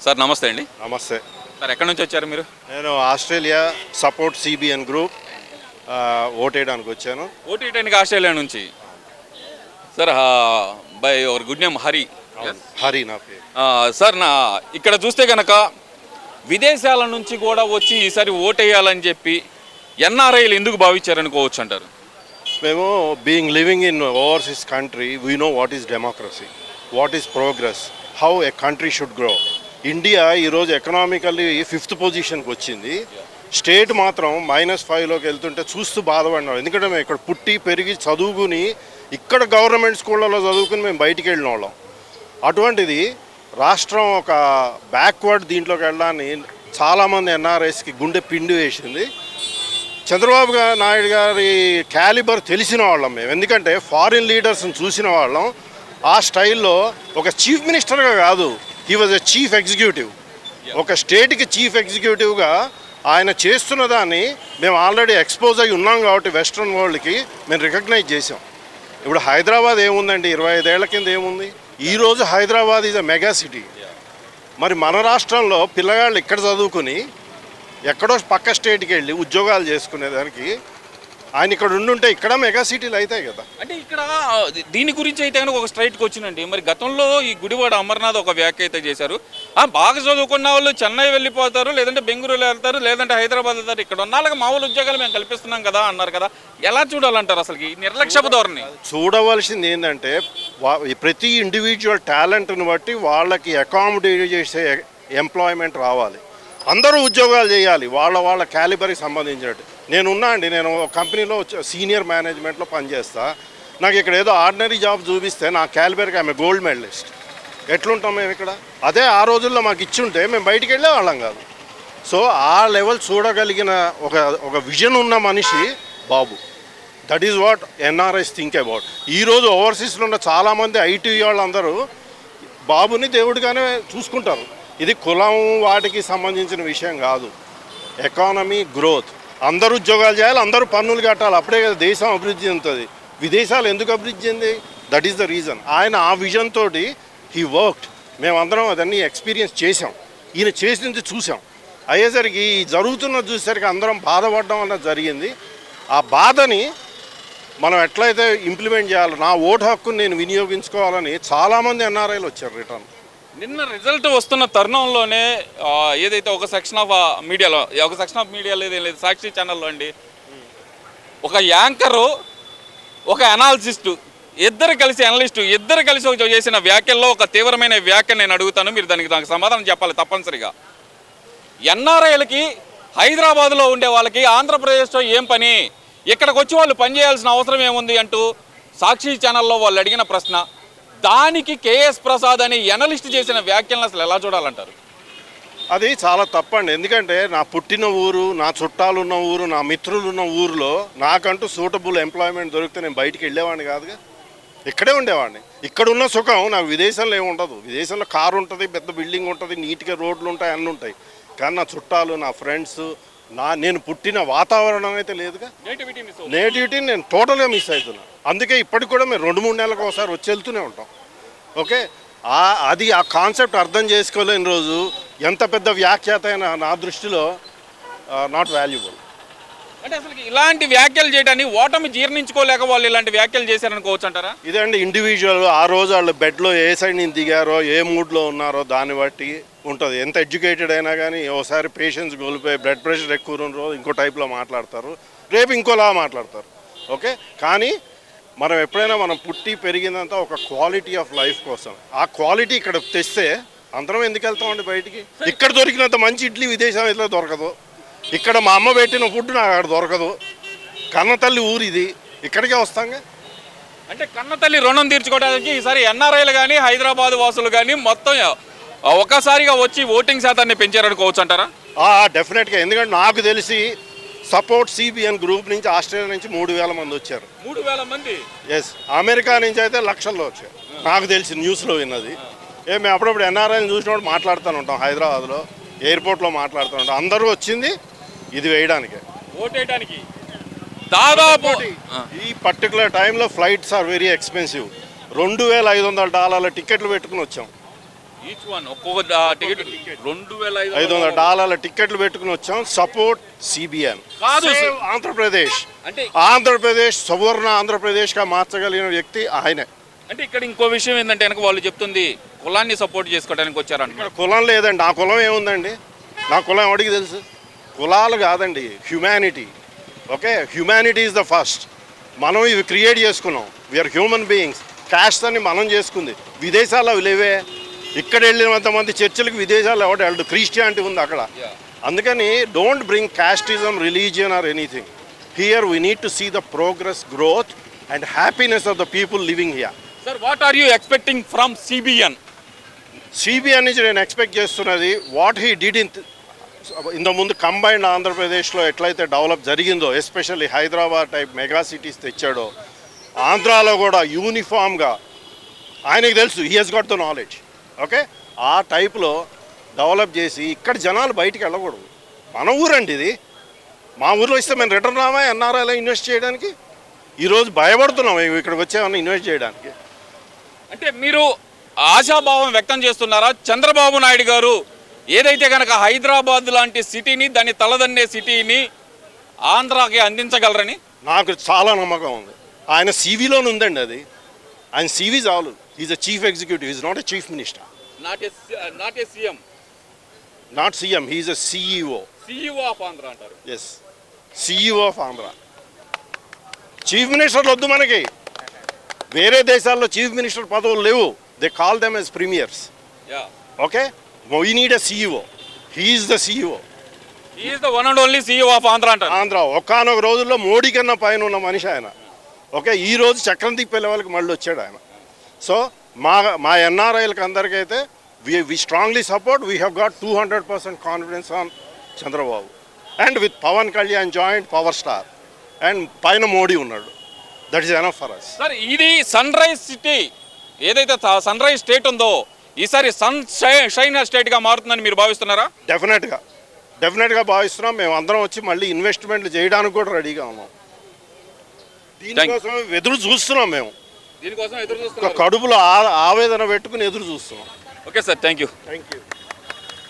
Sir నమస్తే అండి. నమస్తే. సార్ ఎక్కడి నుంచి వచ్చారు మీరు? నేను Australia support C B N group ఓటేయడానికి వచ్చాను. ఓటీ టెన్కి ఆస్ట్రేలియా నుంచి? Sir by your good name Hari. Hari నా పేరు. సార్ నా ఇక్కడ చూస్తే కనుక విదేశాల నుంచి కూడా వచ్చి ఈసారి ఓటేయాలని చెప్పి ఎన్ఆర్ఐలు ఎందుకు భావించారనుకోవచ్చు అంటారు? మేము being living in overseas country we know what is democracy what is progress how a country should grow India ఈరోజు ఎకనామికల్లీ ఫిఫ్త్ పొజిషన్కి వచ్చింది. స్టేట్ మాత్రం మైనస్ ఫైవ్లోకి వెళ్తుంటే చూస్తూ బాధపడినాం ఎందుకంటే మేము ఇక్కడ పుట్టి పెరిగి చదువుకుని ఇక్కడ గవర్నమెంట్ స్కూళ్ళలో చదువుకుని మేము బయటికి వెళ్ళిన వాళ్ళం అటువంటిది రాష్ట్రం ఒక బ్యాక్వర్డ్ దీంట్లోకి వెళ్ళడాన్ని చాలామంది ఎన్ఆర్ఎస్కి గుండె పిండి వేసింది. చంద్రబాబు నాయుడు గారి క్యాలిబర్ తెలిసిన వాళ్ళం మేము. ఎందుకంటే ఫారిన్ లీడర్స్ని చూసిన వాళ్ళం. ఆ స్టైల్లో ఒక చీఫ్ మినిస్టర్గా కాదు he was a chief executive ఒక స్టేట్కి చీఫ్ ఎగ్జిక్యూటివ్గా ఆయన చేస్తున్న దాన్ని మేము ఆల్రెడీ ఎక్స్పోజ్ అయి ఉన్నాం కాబట్టి వెస్ట్రన్ వరల్డ్కి మేము రికగ్నైజ్ చేసాం ఇప్పుడు హైదరాబాద్ ఏముందండి? ఇరవై ఐదేళ్ళ కింద ఏముంది? ఈరోజు Hyderabad is a mega city మరి మన రాష్ట్రంలో పిల్లగాళ్ళు ఇక్కడ చదువుకుని ఎక్కడో పక్క స్టేట్కి వెళ్ళి ఉద్యోగాలు చేసుకునేదానికి ఆయన ఇక్కడ ఉండుంటే ఇక్కడ మెగా సిటీలు అవుతాయి కదా. అంటే ఇక్కడ దీని గురించి అయితే కనుక ఒక స్ట్రైట్కి వచ్చినండి మరి గతంలో ఈ గుడివాడ అమర్నాథ్ ఒక వ్యాఖ్య అయితే చేశారు. ఆ బాగా చదువుకున్న వాళ్ళు చెన్నై వెళ్ళిపోతారు లేదంటే బెంగళూరు వెళ్తారు లేదంటే హైదరాబాద్ వెళ్తారు ఇక్కడ ఉన్న వాళ్ళకి మామూలు ఉద్యోగాలు మేము కల్పిస్తున్నాం కదా అన్నారు కదా. ఎలా చూడాలంటారు అసలు ఈ నిర్లక్ష్యపు ధోరణి? చూడవలసింది ఏంటంటే ప్రతి ఇండివిజువల్ టాలెంట్ని బట్టి వాళ్ళకి అకామిడేట్ చేసే ఎంప్లాయ్మెంట్ రావాలి. అందరూ ఉద్యోగాలు చేయాలి వాళ్ళ వాళ్ళ క్యాలిబర్కి సంబంధించినట్టు. నేను ఉన్నా అండి నేను ఒక కంపెనీలో సీనియర్ మేనేజ్మెంట్లో పనిచేస్తా. నాకు ఇక్కడ ఏదో ఆర్డినరీ జాబ్ చూపిస్తే నా క్యాలిబర్కి ఆమె గోల్డ్ మెడలిస్ట్. ఎట్లుంటాం మేము ఇక్కడ? అదే ఆ రోజుల్లో మాకు ఇచ్చుంటే మేము బయటికి వెళ్ళే వాళ్ళం కాదు. సో ఆ లెవెల్ చూడగలిగిన ఒక ఒక విజన్ ఉన్న మనిషి Babu. That is what NRIs think about. ఈరోజు ఓవర్సీస్లో ఉన్న చాలామంది ఐటీ వాళ్ళందరూ బాబుని దేవుడిగానే చూసుకుంటారు. ఇది కులం వాటికి సంబంధించిన విషయం కాదు. Economy growth. అందరూ ఉద్యోగాలు చేయాలి అందరూ పన్నులు కట్టాలి. అప్పుడే కదా దేశం అభివృద్ధి చెందుతుంది. విదేశాలు ఎందుకు అభివృద్ధి చెంది దట్ ఈస్ ద రీజన్ ఆయన ఆ విజన్ తోటి హీ వర్క్డ్ మేమందరం అదన్నీ ఎక్స్పీరియన్స్ చేసాం ఈయన చేసింది చూసాం అయ్యేసరికి ఈ జరుగుతున్న చూసేసరికి అందరం బాధపడడం అన్నది జరిగింది. ఆ బాధని మనం ఎట్లయితే ఇంప్లిమెంట్ చేయాలి నా ఓటు హక్కుని నేను వినియోగించుకోవాలని చాలామంది ఎన్ఆర్ఐలు వచ్చారు రిటర్న్. నిన్న రిజల్ట్ వస్తున్న తరుణంలోనే ఏదైతే ఒక సెక్షన్ ఆఫ్ మీడియాలో ఒక సెక్షన్ ఆఫ్ మీడియాలో ఏదేం లేదు సాక్షి ఛానల్లో అండి. ఒక యాంకరు ఒక అనాలిసిస్ట్ ఇద్దరు కలిసి అనలిస్టు ఇద్దరు కలిసి ఒక చేసిన వ్యాఖ్యల్లో ఒక తీవ్రమైన వ్యాఖ్య నేను అడుగుతాను మీరు దానికి నాకు సమాధానం చెప్పాలి తప్పనిసరిగా. ఎన్ఆర్ఐలకి హైదరాబాద్లో ఉండే వాళ్ళకి ఆంధ్రప్రదేశ్లో ఏం పని? ఇక్కడికి వచ్చి వాళ్ళు పనిచేయాల్సిన అవసరం ఏముంది అంటూ సాక్షి ఛానల్లో వాళ్ళు అడిగిన ప్రశ్న. దానికి కేఎస్ ప్రసాద్ అని ఎనలిస్ట్ చేసిన వ్యాఖ్యలను అసలు ఎలా చూడాలంటారు? అది చాలా తప్పండి. ఎందుకంటే నా పుట్టిన ఊరు నా చుట్టాలు ఉన్న ఊరు నా మిత్రులు ఉన్న ఊరిలో నాకంటూ సూటబుల్ ఎంప్లాయ్మెంట్ దొరికితే నేను బయటికి వెళ్ళేవాడిని కాదుగా. ఇక్కడే ఉండేవాడిని. ఇక్కడ ఉన్న సుఖం నాకు విదేశంలో ఏమి ఉండదు. విదేశంలో కారు ఉంటుంది పెద్ద బిల్డింగ్ ఉంటుంది నీట్గా రోడ్లు ఉంటాయి అన్నీ ఉంటాయి కానీ నా చుట్టాలు నా ఫ్రెండ్స్ నా నేను పుట్టిన వాతావరణం అయితే లేదుగా. నేటివిటీని నేను టోటల్గా మిస్ అవుతున్నా. అందుకే ఇప్పటికి కూడా మేము రెండు మూడు నెలలకు ఒకసారి వచ్చి వెళ్తూనే ఉంటాం. ఓకే? ఆ అది ఆ కాన్సెప్ట్ అర్థం చేసుకోలేని రోజు ఎంత పెద్ద వ్యాఖ్యాత అయినా నా దృష్టిలో నాట్ వాల్యుబుల్ అంటే అసలు ఇలాంటి వ్యాఖ్యలు చేయడాన్ని ఓటమి జీర్ణించుకోలేక వాళ్ళు ఇలాంటి వ్యాఖ్యలు చేశారనుకోవచ్చు అంటారా? ఇదే అండి ఇండివిజువల్ ఆ రోజు వాళ్ళు బెడ్లో ఏ సైడ్ నుంచి దిగారో ఏ మూడ్లో ఉన్నారో దాన్ని బట్టి ఉంటుంది. ఎంత ఎడ్యుకేటెడ్ అయినా కానీ ఓసారి పేషెన్స్ కోల్పోయి బ్లడ్ ప్రెషర్ ఎక్కువ రోజు ఇంకో టైప్లో మాట్లాడతారు. రేపు ఇంకోలా మాట్లాడతారు. ఓకే? కానీ మనం ఎప్పుడైనా మనం పుట్టి పెరిగిందంతా ఒక క్వాలిటీ ఆఫ్ లైఫ్ కోసం. ఆ క్వాలిటీ ఇక్కడ తెస్తే అందరం ఎందుకు వెళ్తామండి బయటికి? ఇక్కడ దొరికినంత మంచి ఇడ్లీ విదేశాల్లో దొరకదు. ఇక్కడ మా అమ్మ పెట్టిన ఫుడ్ నాకు అక్కడ దొరకదు. కన్న తల్లి ఊరు ఇది. ఇక్కడికే వస్తాంగా. అంటే కన్న తల్లి రుణం తీర్చుకోవడానికి ఈసారి ఎన్ఆర్ఐలు కానీ హైదరాబాద్ వాసులు కానీ మొత్తం ఒకసారిగా వచ్చి ఓటింగ్ శాతాన్ని పెంచారనుకోవచ్చు అంటారా? డెఫినెట్గా. ఎందుకంటే నాకు తెలిసి సపోర్ట్ సిబిఎన్ గ్రూప్ నుంచి ఆస్ట్రేలియా నుంచి మూడు వేల మంది వచ్చారు. మూడు వేల మంది? ఎస్ అమెరికా నుంచి అయితే లక్షల్లో వచ్చారు. నాకు తెలిసి న్యూస్లో విన్నది. ఏ మేము అప్పుడప్పుడు ఎన్ఆర్ఐని చూసినప్పుడు మాట్లాడుతూ ఉంటాం హైదరాబాద్లో ఎయిర్పోర్ట్లో మాట్లాడుతూ ఉంటాం. అందరూ వచ్చింది ఇది వేయడానికే. ఓటేయడానికి దాదాపు ఆ. ఈ పర్టికులర్ టైంలో ఫ్లైట్స్ ఆర్ వెరీ ఎక్స్పెన్సివ్. రెండు వేల ఐదు వందల డాలర్ల టికెట్లు పెట్టుకుని వచ్చాం. ఈచ్ వన్ ఒక్కొక్క టికెట్ రెండు వేల ఐదు వందల డాలర్ల టికెట్లు పెట్టుకుని వచ్చాం. సపోర్ట్ సిబిఎన్ కాదు. ఆంధ్రప్రదేశ్. అంటే ఆంధ్రప్రదేశ్ సువర్ణ ఆంధ్రప్రదేశ్గా మార్చగలిగిన వ్యక్తి ఆయనే. అంటే ఇక్కడ ఇంకో విషయం ఏంటంటే వెనక వాళ్ళు చెప్తుంది కులాన్ని సపోర్ట్ చేసుకోవడానికి వచ్చారంట కులం లేదండి. నా కులం ఏముందండి? నా కులం ఎవడికి తెలుసు? కులాలు కాదండి humanity okay humanity is the first మనం ఇవి క్రియేట్ చేసుకున్నాం. వీఆర్ హ్యూమన్ బీయింగ్స్ క్యాస్ట్ అని మనం చేసుకుంది. విదేశాల్లో లేవే. ఇక్కడ వెళ్ళినంత మంది చర్చిలకు విదేశాల్లో ఎవడు వెళ్ళడు క్రిస్టియానిటీ ఉంది అక్కడ. అందుకని don't bring casteism religion or anything here we need to see the progress growth and happiness of the people living here sir what are you expecting from CBN CBI నుంచి నేను ఎక్స్పెక్ట్ చేస్తున్నది what he did in ఇంత ముందు combined ఆంధ్రప్రదేశ్లో ఎట్లయితే develop జరిగిందో especially Hyderabad type mega cities తెచ్చాడో ఆంధ్రాలో కూడా యూనిఫామ్గా ఆయనకి తెలుసు he has got the knowledge okay? ఆ టైప్లో డెవలప్ చేసి ఇక్కడ జనాలు బయటికి వెళ్ళకూడదు. మన ఊరండి ఇది. మా ఊర్లో ఇస్తే మేము రిటర్న్ రామా ఎన్ఆర్ఐలో ఇన్వెస్ట్ చేయడానికి? ఈరోజు భయపడుతున్నాం మేము ఇక్కడికి వచ్చామని ఇన్వెస్ట్ చేయడానికి. అంటే మీరు ఆశాభావం వ్యక్తం చేస్తున్నారా? చంద్రబాబు నాయుడు గారు ఏదైతే కనుక హైదరాబాద్ లాంటి సిటీని దాన్ని తలదన్నే సిటీని ఆంధ్రాకి అందించగలరని? నాకు చాలా నమ్మకం ఉంది. ఆయన సీవీలోనే ఉందండి అది. ఆయన సీవీ చాలు. Is a chief executive is not a chief minister not not a CM not CM he's a CEO CEO of Andhra అంటారు. Yes CEO of Andhra chief మినిస్టర్లు వద్దు మనకి. వేరే దేశాల్లో చీఫ్ మినిస్టర్ పదవులు లేవు. They call them as premiers okay we need a CEO he's the CEO is the one and only CEO of Andhra అంటారు ఆంధ్ర ఒకానొక రోజుల్లో మోడీ కన్నా పైన ఉన్న మనిషి ఆయన. ఓకే ఈ రోజు చక్రం తిప్పే లెవెల్కి మళ్ళీ వచ్చాడు ఆయన. సో మా మా ఎన్ఆర్ఐలకు అందరికైతే we we strongly support we have got two hundred percent confidence on Chandrababu. And with Pawan Kalyan joint power star and పైన మోడీ ఉన్నాడు. That is enough for us sir ఇది సన్ రైజ్ సిటీ ఏదైతే sunrise state ఉందో ఈసారి sun shine స్టేట్గా మారుతుందని మీరు భావిస్తున్నారా? డెఫినెట్గా. డెఫినెట్గా భావిస్తున్నాం. మేము అందరం వచ్చి మళ్ళీ ఇన్వెస్ట్మెంట్లు చేయడానికి కూడా రెడీగా ఉన్నాం. దీనికోసం ఎదురు చూస్తున్నాం మేము. దీనికోసం ఎదురు ఒక చూస్తున్నారు? కడుపులో ఆవేదన పెట్టుకుని ఎదురు చూస్తున్నాం. Okay sir thank you. Thank you.